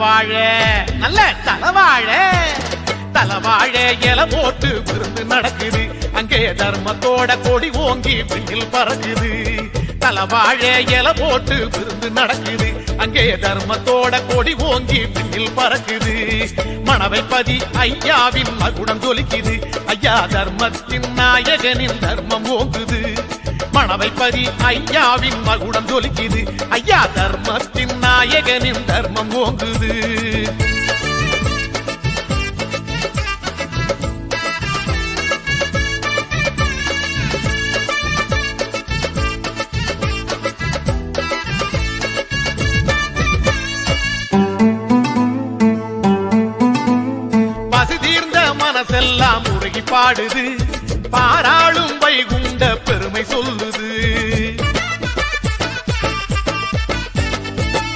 தலவாழ. நல்ல தலவாழ. தலவாழ இல போட்டு விருந்து நடக்குது. அங்கே தர்மத்தோட கொடி ஓங்கி வெயில் பறக்குது. தலவாழ இல போட்டு விருந்து நடக்குது. அங்கே தர்மத்தோட கொடி ஓங்கி வெயில் பறக்குது. மணவை பதி ஐயாவின் மகுடம் ஜொலிக்குது ஐயா தர்மத்தின் நாயகனின் தர்மம் ஓங்குது. மணவை மணவைப்பதி ஐயாவின் மகுடம் ஜொலிக்குது. ஐயா தர்மத்தின் நாயகனின் தர்மம் ஓங்குது. மனசெல்லாம் உருகி பாடுது. பாராளும் வைகுண்ட பெருமை சொல்லுது.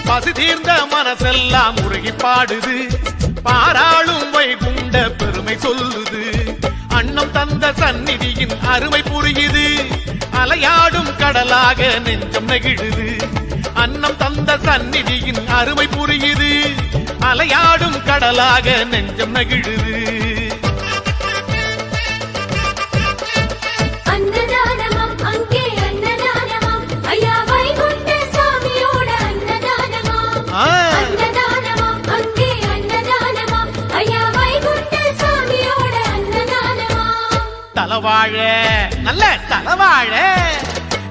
பசி தீர்ந்த மனசெல்லாம் உருகி பாடுது. பாராளும் வைகுண்ட பெருமை சொல்லுது. அன்னம் தந்த சந்நிதியின் அருமை புரியுது. அலையாடும் கடலாக நெஞ்சம் நெகிழுது. அன்னம் தந்த சந்நிதியின் அருமை புரியுது. அலையாடும் கடலாக நெஞ்சம் நெகிழுது. தலவாழ நல்ல தலவாழ.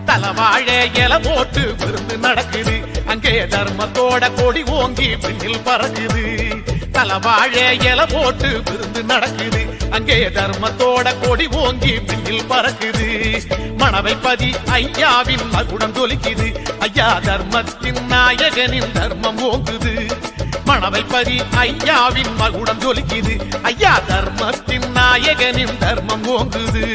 தலவாழ இல போட்டு விருந்து நடக்குது. அங்கே தர்மத்தோட கொடி ஓங்கி பின்னில் பறக்குது. தலவாழ இல போட்டு விருந்து நடக்குது. அங்கே தர்மத்தோட கொடி ஓங்கி பின்னில் பறக்குது. மணவை பதி ஐயாவின் மகுடம் தொலிக்குது. ஐயா தர்மத்தின் நாயகனின் தர்மம் ஓங்குது. மணவைப்பதி ஐயாவின் மகுடம் ஜொலிக்குது. ஐயா தர்மத்தின் நாயகனின் தர்மம் ஓங்குது.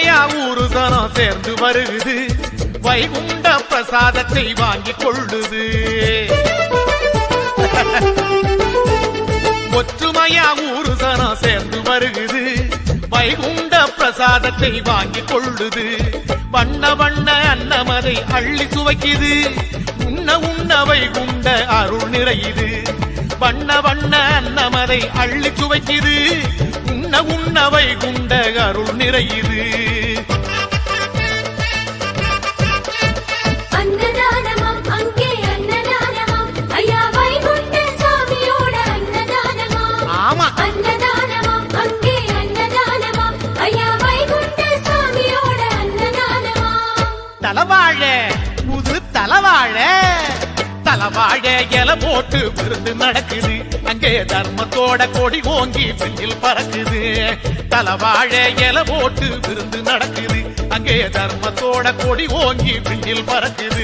மாயா ஊரு சனம் சேர்ந்து வருகுது. வைகுண்ட பிரசாதத்தை வாங்கி கொள்ளுது. ஒற்றுமையா ஊரு சனம் சேர்ந்து வருகுது. வைகுண்ட பிரசாதத்தை வாங்கி கொள்ளுது. வண்ண வண்ண அன்னமதை அள்ளி சுவைக்குது உண்ண உண்ண வைகுண்ட அருள் நிறையுது. வண்ண வண்ண அன்னமதை அள்ளி சுவைக்குது. உண்ண உண்ண வைகுண்ட அருள் நிறையுது. தலவாழ புது தலவாழ. தலவாழ இல போட்டு விருந்து நடக்குது. அங்கே தர்மத்தோட கொடி ஓங்கி பெண்ணில் பறக்குது. தலவாழ இல போட்டு விருந்து நடக்குது. அங்கே தர்மத்தோட கொடி ஓங்கி பெண்ணில் பறக்குது.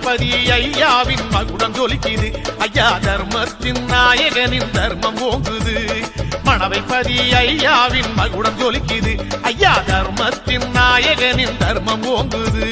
பதி ஐயாவின் மகுடம் ஜொலிக்குது. ஐயா தர்மத்தின் நாயகனின் தர்மம் ஓங்குது. பதி ஐயாவின் மகுடம் ஜொலிக்குது. ஐயா தர்மத்தின் நாயகனின் தர்மம் ஓங்குது.